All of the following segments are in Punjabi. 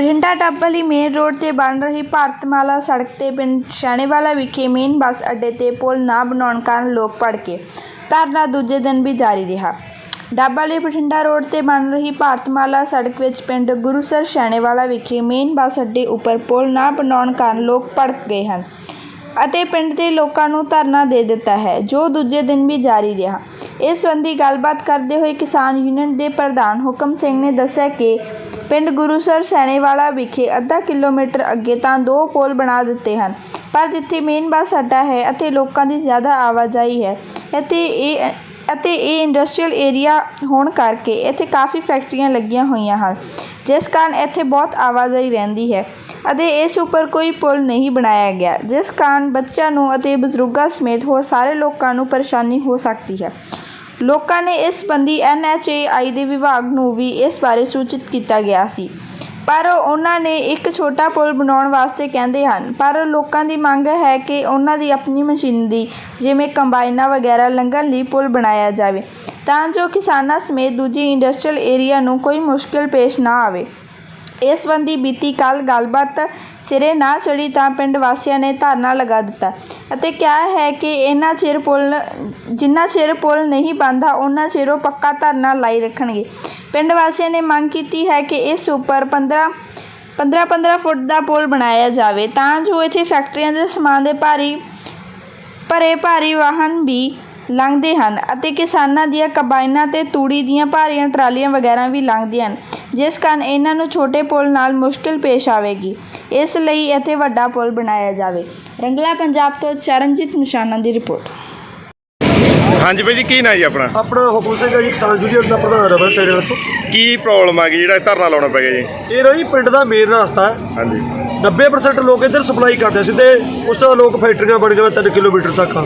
ਬਠਿੰਡਾ ਟੱਬਲੀ ਮੇਨ ਰੋਡ ਤੇ ਬਣ ਰਹੀ ਭਾਰਤਮਾਲਾ ਸੜਕ ਤੇ ਪਿੰਡ ਸ਼ੈਣੇਵਾਲਾ ਵਿਖੇ ਮੇਨ ਬੱਸ ਅੱਡੇ ਤੇ ਪੁਲ ਨਾ ਬਣਾਉਣ ਕਾਰਨ ਲੋਕ ਭੜਕੇ ਧਰਨਾ ਦੂਜੇ ਦਿਨ ਵੀ ਜਾਰੀ ਰਿਹਾ। ਡੱਬਲੀ ਬਠਿੰਡਾ ਰੋਡ ਤੇ ਬਣ ਰਹੀ ਭਾਰਤਮਾਲਾ ਸੜਕ ਵਿੱਚ ਪਿੰਡ ਗੁਰੂਸਰ ਸ਼ੈਣੇਵਾਲਾ ਵਿਖੇ ਮੇਨ ਬੱਸ ਅੱਡੇ ਉੱਪਰ ਪੁਲ ਨਾ ਬਣਾਉਣ ਕਾਰਨ ਲੋਕ ਭੜਕ ਗਏ ਹਨ। ਅਤੇ ਪਿੰਡ ਦੇ ਲੋਕਾਂ ਨੂੰ ਧਰਨਾ ਦੇ ਦਿੱਤਾ ਹੈ, ਜੋ ਦੂਜੇ ਦਿਨ ਵੀ ਜਾਰੀ ਰਿਹਾ। ਇਸ ਸੰਬੰਧੀ ਗੱਲਬਾਤ ਕਰਦੇ ਹੋਏ ਕਿਸਾਨ ਯੂਨੀਅਨ ਦੇ ਪ੍ਰਧਾਨ ਹੁਕਮ ਸਿੰਘ ਨੇ ਦੱਸਿਆ ਕਿ ਪਿੰਡ ਗੁਰੂਸਰ ਸੈਣੇਵਾਲਾ ਵਿਖੇ ਅੱਧਾ ਕਿਲੋਮੀਟਰ ਅੱਗੇ ਤਾਂ ਦੋ ਪੋਲ ਬਣਾ ਦਿੱਤੇ ਹਨ, ਪਰ ਜਿੱਥੇ ਮੇਨ ਬੱਸ ਅੱਡਾ ਹੈ ਅਤੇ ਲੋਕਾਂ ਦੀ ਜ਼ਿਆਦਾ ਆਵਾਜਾਈ ਹੈ। ਅਤੇ ਇਹ ਅਤੇ ਇਹ ਇੰਡਸਟਰੀਅਲ ਏਰੀਆ ਹੋਣ ਕਰਕੇ ਇੱਥੇ ਕਾਫੀ ਫੈਕਟਰੀਆਂ ਲੱਗੀਆਂ ਹੋਈਆਂ ਹਨ। ਜਿਸ ਕਾਰਨ ਇੱਥੇ ਬਹੁਤ ਆਵਾਜਾਈ ਰਹਿੰਦੀ ਹੈ ਅਤੇ ਇਸ ਉੱਪਰ ਕੋਈ ਪੁਲ ਨਹੀਂ ਬਣਾਇਆ ਗਿਆ, ਜਿਸ ਕਾਰਨ ਬੱਚਿਆਂ ਨੂੰ ਅਤੇ ਬਜ਼ੁਰਗਾਂ ਸਮੇਤ ਹੋਰ ਸਾਰੇ ਲੋਕਾਂ ਨੂੰ ਪਰੇਸ਼ਾਨੀ ਹੋ ਸਕਦੀ ਹੈ। ਲੋਕਾਂ ਨੇ ਇਸ ਸੰਬੰਧੀ ਐਨਐਚਏਆਈ ਦੇ ਵਿਭਾਗ ਨੂੰ ਵੀ ਇਸ ਬਾਰੇ ਸੂਚਿਤ ਕੀਤਾ ਗਿਆ ਸੀ। ਪਰ ਉਹਨਾਂ ਨੇ ਇੱਕ ਛੋਟਾ ਪੁਲ ਬਣਾਉਣ ਵਾਸਤੇ ਕਹਿੰਦੇ ਹਨ, ਪਰ ਲੋਕਾਂ ਦੀ ਮੰਗ ਹੈ ਕਿ ਉਹਨਾਂ ਦੀ ਆਪਣੀ ਮਸ਼ੀਨਰੀ, ਜਿਵੇਂ ਕੰਬਾਈਨਾਂ ਵਗੈਰਾ, ਲੰਘਣ ਲਈ ਪੁਲ ਬਣਾਇਆ ਜਾਵੇ। ਤਾਂ ਜੋ ਕਿਸਾਨਾਂ ਸਮੇਤ ਦੂਜੀ ਇੰਡਸਟਰੀਅਲ ਏਰੀਆ ਨੂੰ ਕੋਈ ਮੁਸ਼ਕਲ ਪੇਸ਼ ਨਾ ਆਵੇ। ਇਸ ਸੰਬੰਧੀ ਬੀਤੀ ਕੱਲ ਗੱਲਬਾਤ ਸਿਰੇ ਨਾ ਚੜੀ ਤਾਂ ਪਿੰਡ ਵਾਸੀਆਂ ਨੇ ਧਰਨਾ ਲਗਾ ਦਿੱਤਾ ਅਤੇ ਕਿਹਾ ਹੈ ਕਿ ਇਹਨਾਂ ਚਿਰ ਪੁਲ ਜਿੰਨਾ ਚਿਰ ਪੁਲ ਨਹੀਂ ਬਣਦਾ ਉਹਨਾਂ ਚਿਰ ਉਹ ਪੱਕਾ ਧਰਨਾ ਲਾਈ ਰੱਖਣਗੇ। ਪਿੰਡ ਵਾਸੀਆਂ ਨੇ ਮੰਗ ਕੀਤੀ ਹੈ ਕਿ ਇਸ ਉੱਪਰ 15 15 15 ਫੁੱਟ ਦਾ ਪੁਲ ਬਣਾਇਆ ਜਾਵੇ ਤਾਂ ਜੋ ਇੱਥੇ ਫੈਕਟਰੀਆਂ ਦੇ ਸਮਾਨ ਦੇ ਭਾਰੀ, ਭਰੇ ਭਾਰੀ ਵਾਹਨ ਵੀ ਲੰਘਦੇ ਹਨ ਅਤੇ ਕਿਸਾਨਾਂ ਦੀਆਂ ਕੰਬਾਈਨਾਂ ਤੇ ਤੂੜੀ ਦੀਆਂ ਭਾਰੀਆਂ ਟਰਾਲੀਆਂ ਵਗੈਰਾ ਵੀ ਲੰਘਦੀਆਂ ਹਨ ਜਿਸ ਕਾਰਨ ਇਹਨਾਂ ਨੂੰ ਛੋਟੇ ਪੁਲ ਨਾਲ ਮੁਸ਼ਕਿਲ ਪੇਸ਼ ਆਵੇਗੀ। ਇਸ ਲਈ ਇੱਥੇ ਵੱਡਾ ਪੁਲ ਬਣਾਇਆ ਜਾਵੇ। ਰੰਗਲਾ ਪੰਜਾਬ ਤੋਂ ਚਰਨਜੀਤ ਨਿਸ਼ਾਨਾ ਦੀ ਰਿਪੋਰਟ। ਹਾਂਜੀ ਬਾਈ ਜੀ ਕੀ ਨਾਂ ਜੀ ਆਪਣਾ? ਆਪਣਾ ਹੁਕਮ ਸਿੰਘ ਹੈ ਜੀ ਕਿਸਾਨ ਯੂਨੀਅਨ ਦਾ ਪ੍ਰਧਾਨ ਰਵਰ ਸੈਰਲ ਤੋਂ ਕੀ ਪ੍ਰੋਬਲਮ ਆ ਗਈ ਜਿਹੜਾ ਇਹ ਧਰਨਾ ਲਾਉਣਾ ਪੈ ਗਿਆ ਜੀ? ਇਹ ਨਾ ਜੀ ਪਿੰਡ ਦਾ ਮੇਨ ਰਸਤਾ ਹੈ। ਹਾਂਜੀ। 90% ਲੋਕ ਇੱਧਰ ਸਪਲਾਈ ਕਰਦੇ ਸਿੱਧੇ ਉਸ ਤੋਂ ਲੋਕ ਫੈਕਟਰੀਆਂ ਬਣ ਗਈਆਂ 3 ਕਿਲੋਮੀਟਰ ਤੱਕ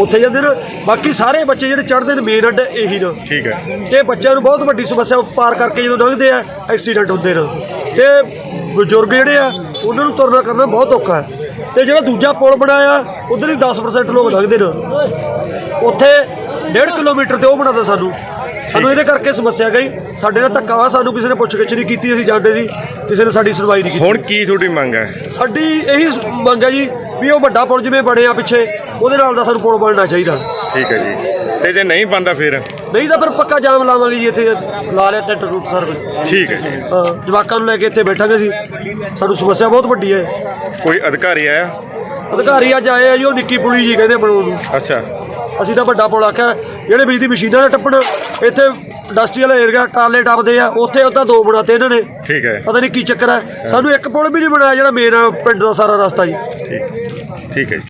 ਉੱਥੇ ਜਾਂਦੇ ਨੇ ਬਾਕੀ ਸਾਰੇ ਬੱਚੇ ਜਿਹੜੇ ਚੜ੍ਹਦੇ ਨੇ ਮੇਨ ਅੱਡ ਇਹੀ ਨੇ। ਠੀਕ ਹੈ। ਤੇ ਬੱਚਿਆਂ ਨੂੰ ਬਹੁਤ ਵੱਡੀ ਸਮੱਸਿਆ ਪਾਰ ਕਰਕੇ ਜਦੋਂ ਲੰਘਦੇ ਆ ਐਕਸੀਡੈਂਟ ਹੁੰਦੇ ਨੇ। ਤੇ ਬਜ਼ੁਰਗ ਜਿਹੜੇ ਆ ਉਹਨਾਂ ਨੂੰ ਤੁਰਨਾ ਕਰਨਾ ਬਹੁਤ ਔਖਾ ਹੈ। ਤੇ ਜਿਹੜਾ ਦੂਜਾ ਪੁਲ ਬਣਾਇਆ ਉਧਰ ਹੀ 10% ਲੋਕ ਲੰਘਦੇ ਨੇ। ਉੱਥੇ 1.5 ਕਿਲੋਮੀਟਰ ਤੇ ਉਹ ਬਣਾਦਾ ਸਾਨੂੰ। ਸਾਨੂੰ ਇਹਦੇ ਕਰਕੇ ਸਮੱਸਿਆ ਗਈ। ਸਾਡੇ ਨਾਲ ਧੱਕਾ ਵਾ ਸਾਨੂੰ ਕਿਸੇ ਨੇ ਪੁੱਛ ਗਿੱਛ ਨਹੀਂ ਕੀਤੀ ਅਸੀਂ ਜਾਂਦੇ ਸੀ ਕਿਸੇ ਨੇ ਸਾਡੀ ਸੁਣਵਾਈ ਨਹੀਂ ਕੀਤੀ। ਹੁਣ ਕੀ ਤੁਹਾਡੀ ਮੰਗ ਹੈ? ਸਾਡੀ ਇਹੀ ਮੰਗ ਹੈ ਜੀ ਵੀ ਉਹ ਵੱਡਾ ਪੁਲ ਜਿਵੇਂ ਬਣਿਆ ਪਿੱਛੇ ਉਹਦੇ ਨਾਲ ਦਾ ਸਾਨੂੰ ਪੁਲ ਬਣਨਾ ਚਾਹੀਦਾ। ਠੀਕ ਹੈ ਜੀ। ਤੇ ਜੇ ਨਹੀਂ ਬੰਦਾ ਫਿਰ? ਨਹੀਂ ਤਾਂ ਫਿਰ ਪੱਕਾ ਜਾਮ ਲਾਵਾਂਗੇ ਜੀ ਇੱਥੇ ਲਾ ਲਿਆ ਟੈਂਟ ਰੂਟ ਸਰ ਠੀਕ ਹੈ ਜੀ। ਹਾਂ ਜਵਾਕਾਂ ਨੂੰ ਲੈ ਕੇ ਇੱਥੇ ਬੈਠਾਂਗੇ ਸੀ ਸਾਨੂੰ ਸਮੱਸਿਆ ਬਹੁਤ ਵੱਡੀ ਹੈ। ਕੋਈ ਅਧਿਕਾਰੀ ਆਇਆ? ਅਧਿਕਾਰੀ ਅੱਜ ਆਏ ਆ ਜੀ ਉਹ ਨਿੱਕੀ ਪੁਲੀ ਜੀ ਕਹਿੰਦੇ ਬਣਾਉਣ ਨੂੰ। ਅੱਛਾ। ਅਸੀਂ ਤਾਂ ਵੱਡਾ ਪੁਲ ਆਖਿਆ ਜਿਹੜੇ ਬਿਜਲੀ ਮਸ਼ੀਨਾਂ ਦਾ ਟੱਪਣ ਇੱਥੇ ਇੰਡਸਟਰੀਅਲ ਏਰੀਆ ਟਰਾਲੇ ਟੱਪਦੇ ਆ ਉੱਥੇ ਉਹਦਾ ਦੋ ਬਣਾਤੇ ਇਹਨਾਂ ਨੇ। ਠੀਕ ਹੈ। ਪਤਾ ਨਹੀਂ ਕੀ ਚੱਕਰ ਹੈ। ਸਾਨੂੰ ਇੱਕ ਪੁਲ ਵੀ ਨਹੀਂ ਬਣਾਇਆ ਜਿਹੜਾ ਮੇਨ ਪਿੰਡ ਦਾ ਸਾਰਾ ਰਸਤਾ ਜੀ। ਠੀਕ ਠੀਕ ਹੈ ਜੀ।